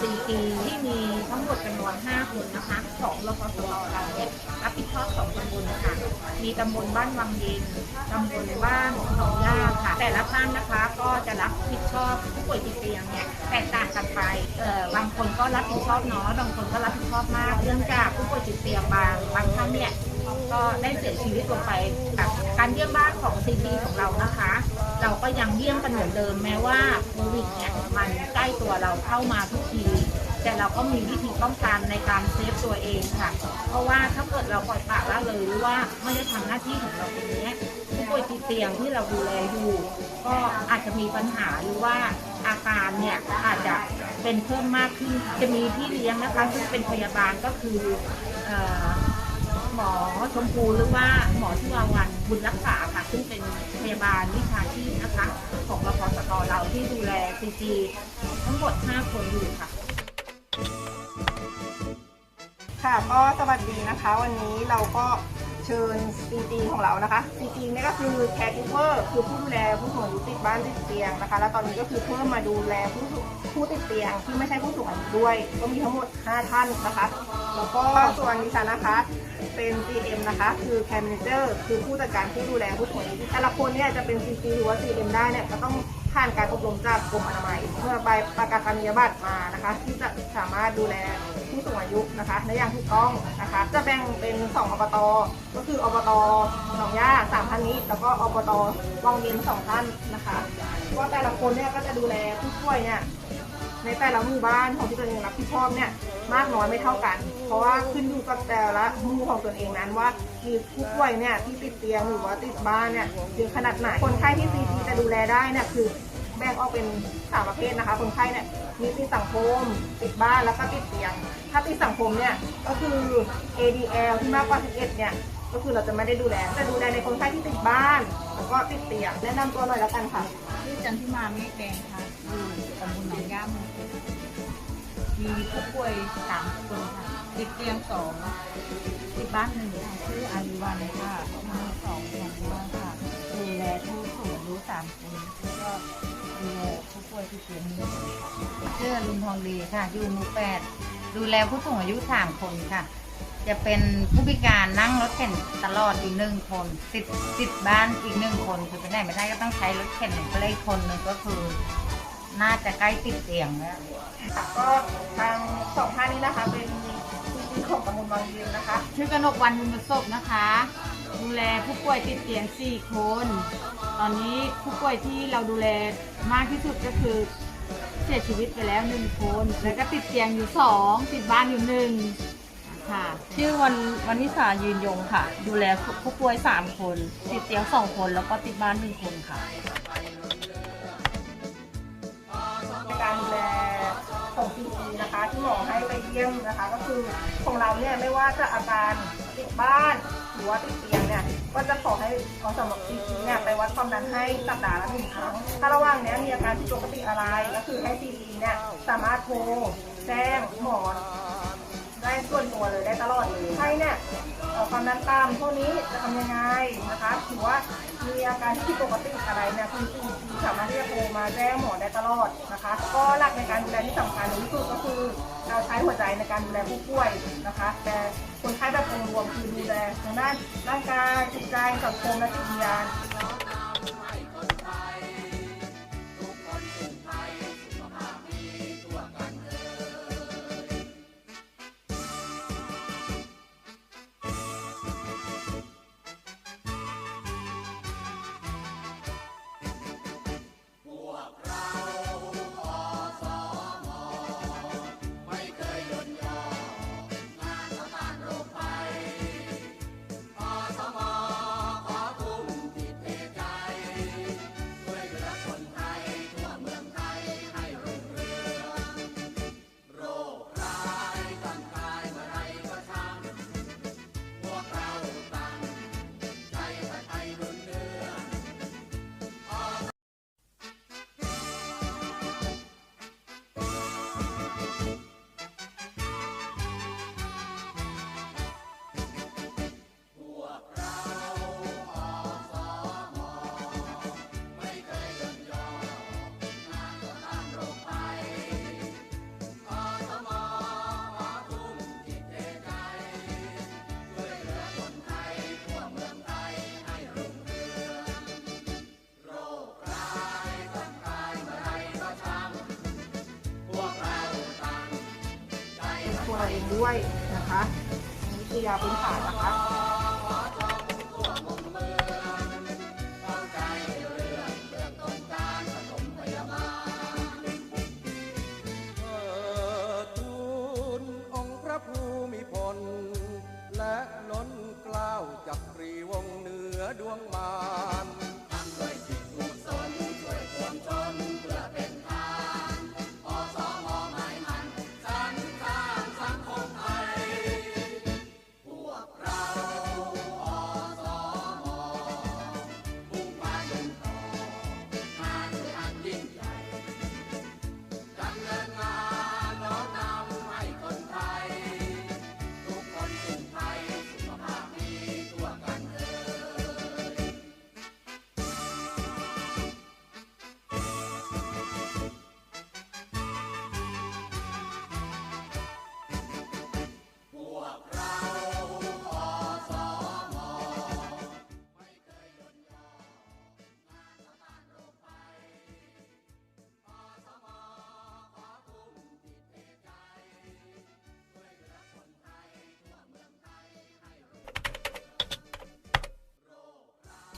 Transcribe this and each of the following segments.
CP ที่มีทั้งหมดจำนวน5คนนะคะของรพสตเราเนี่ยรับผิดชอบสองตำบลค่ะ มีตำบลบ้านวังเย็นตำบลบ้านหนองย่าค่ะ แต่ละท่านนะคะก็จะรับผิดชอบผู้ป่วยติดเตียงเนี่ยแตกต่างกันไปเอ่อบางคนก็รับผิดชอบน้อยบางคนก็รับผิดชอบมากเนื่องจากผู้ป่วยติดเตียงบางบางท่านเนี่ยก็ได้เสียชีวิตลงไปกับการเยี่ยมบ้านของซีดีของเรานะคะ เราก็ยังเยี่ยมกันเหมือนเดิมแม้ว่าโควิดเนี่ยมันใกล้ตัวเราเข้ามาทุกทีแต่เราก็มีวิธีป้องกันในการเซฟตัวเองค่ะ เพราะว่าถ้าเกิดเราปล่อยปละละเลยหรือว่าไม่ได้ทำหน้าที่ของเราตรงนี้ผู้ป่วยติดเตียงที่เราดูแลอยู่ก็อาจจะมีปัญหาหรือว่าอาการเนี่ยอาจจะเป็นเพิ่มมากขึ้นจะมีพี่เลี้ยงนะคะซึ่งเป็นพยาบาลก็คืออ หมอชมพูหรือว่าหมอที่วาวันบุญรักษาค่ะ ซึ่งเป็นพยาบาลวิชาชีพนะคะ ของรพสตเราที่ดูแลซีจีทั้งหมด 5 คนอยู่ค่ะ ค่ะก็สวัสดีนะคะ วันนี้เราก็ เชิญ CG ของเรานะคะ CG เนี่ยก็คือ caregiver คือผู้ดูแลผู้สูงอายุติดบ้านติดเตียงนะคะ แล้วตอนนี้ก็คือเพิ่มมาดูแลผู้ผู้ติดเตียงที่ไม่ใช่ผู้สูงอายุด้วย ก็มีทั้งหมด 5 ท่านนะคะ แล้วก็ส่วนดิฉันนะคะเป็น CM นะคะ คือ care manager คือผู้จัดการผู้ดูแลผู้สูงอายุแต่ละคนเนี่ยจะเป็น CG หรือว่า CM ได้เนี่ยก็ต้อง ผ่านการอบรมจากกรมอนามัย เพื่อใบประกาศนียบัตรมานะคะ ที่จะสามารถดูแลผู้สูงอายุนะคะในอย่างถูกต้องนะคะ จะแบ่งเป็น 2 อบต ก็คืออบตหนองย่าสามท่านนี้ แล้วก็อบตวังเย็นสองท่านนะคะว่าแต่ละคนเนี่ยก็จะดูแลผู้ป่วยเนี่ยในแต่ละหมู่บ้านของที่ตัวเองรับผิดชอบเนี่ยมากน้อยไม่เท่ากัน เพราะว่าขึ้นอยู่กับแต่ละหมู่ของตัวเองนั้นว่ามีผู้ป่วยเนี่ยที่ติดเตียงหรือว่าติดบ้านเนี่ยเยอะขนาดไหนคนไข้ที่ซีทีจะดูแลได้เนี่ยคือ แบ่งออกเป็นสามประเภทนะคะคนไข้เนี่ยมีติดสังคมติดบ้านแล้วก็ติดเตียง ถ้าติดสังคมเนี่ยก็คือ ADL ที่มากกว่า 11 เนี่ยก็คือเราจะไม่ได้ดูแลจะดูแลในคนไข้ที่ติดบ้าน แล้วก็ติดเตียงแนะนำตัวหน่อยแล้วกันค่ะ ชื่อจันทิมาเมฆแดงค่ะอยู่ตำบลหนองย่ามมีผู้ป่วยสามคนค่ะติดเตียงสองติดบ้านหนึ่งค่ะชื่ออาริวันค่ะมีสองคนว่าค่ะ ดูแลผู้สูงอายุสามคนแล้วก็ดูแลผู้ป่วยที่เตียงหนึ่งชื่อลุงทองดีค่ะ อยู่หมู่แปดดูแลผู้สูงอายุสามคนค่ะ จะเป็นผู้พิการนั่งรถเข็นตลอดอีกหนึ่งคน ติดติดบ้านอีกหนึ่งคนคือไปไหนไม่ได้ก็ต้องใช้รถเข็นก็เลยคนหนึ่งก็คือ น่าจะใกล้ติดเตียงแล้วก็ทางสองท่านนี้นะคะ เป็นซีของตำบลบางยืนนะคะ ชื่อกนกวันบุญประสบนะคะ ดูแลผู้ป่วยติดเตียงสี่คน ตอนนี้ผู้ป่วยที่เราดูแลมากที่สุดก็คือเสียชีวิตไปแล้วหนึ่งคน แล้วก็ติดเตียงอยู่สองติดบ้านอยู่หนึ่งค่ะ ชื่อวันวันวิสายืนยงค่ะ ดูแลผู้ป่วยสามคน ติดเตียงสองคนแล้วก็ติดบ้านหนึ่งคนค่ะในการดูแลของซีทีนะคะที่หมอให้ไปเยี่ยมนะคะ ก็คือของเราเนี่ยไม่ว่าจะอาการติดบ้านห รือว่าติดเตียงเนี่ยก็จะขอให้ขอสำหรับซีทีเนี่ยไปวัดความดันให้สัปดาห์ละหนึ่งครั้ง ถ้าระหว่างเนี้ยมีอาการผิดปกติอะไรก็คือให้ซีซีเนี่ยสามารถโทรแจ้งหมอได้ส่วนตัวเลยได้ตลอดเลยใช่เนี่ยความดันต่ำพวกนี้จะทำยังไงนะคะถือว่า มีอาการที่ผิดปกติอะไรเนี่ยคุณคุณสามารถที่จะโทรมาแจ้งหมอได้ตลอดนะคะ ก็หลักในการดูแลที่สำคัญที่สุดก็คือเราใช้หัวใจในการดูแลผู้ป่วยนะคะ แต่คนไข้แบบองค์รวมคือดูแลทางด้านร่างกายจิตใจสังคมและจิตวิญญาณ ตัวเราเองด้วยนะคะนี่คือยาพื้นฐานนะคะและล้นกล้าวจักรีวงเหนือดวงมา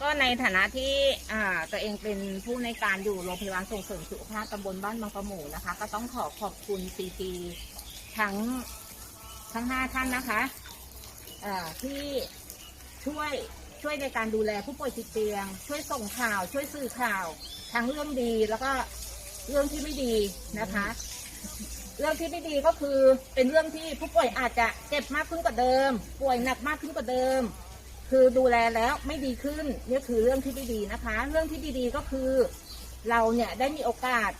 ก็ในฐานะที่อ่าตัวเองเป็นผู้ในการอยู่โรงพยาบาลส่งเสริมสุขภาพตำบลบ้านบางกระหมูนะคะ ก็ต้องขอขอบคุณซีพีทั้งทั้งห้าท่านนะคะอ่าที่ช่วยช่วยในการดูแลผู้ป่วยติดเตียง ช่วยส่งข่าว ช่วยสื่อข่าวทั้งเรื่องดีแล้วก็เรื่องที่ไม่ดีนะคะ เรื่องที่ไม่ดีก็คือเป็นเรื่องที่ผู้ป่วยอาจจะเจ็บมากขึ้นกว่าเดิม ป่วยหนักมากขึ้นกว่าเดิม คือดูแลแล้วไม่ดีขึ้นนี่คือเรื่องที่ไม่ดีนะคะ เรื่องที่ดีๆก็คือเราเนี่ยได้มีโอกาส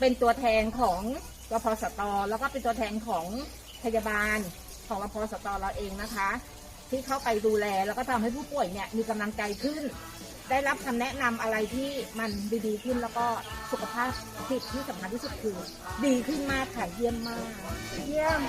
เป็นตัวแทนของรพสตแล้วก็เป็นตัวแทนของพยาบาลของรพสตเราเองนะคะ ที่เข้าไปดูแลแล้วก็ทำให้ผู้ป่วยเนี่ยมีกำลังใจขึ้น ได้รับคำแนะนำอะไรที่มันดีๆขึ้นแล้วก็สุขภาพจิตที่สำคัญที่สุดคือ ดีขึ้นมากค่ะเยี่ยมมาก เยี่ยม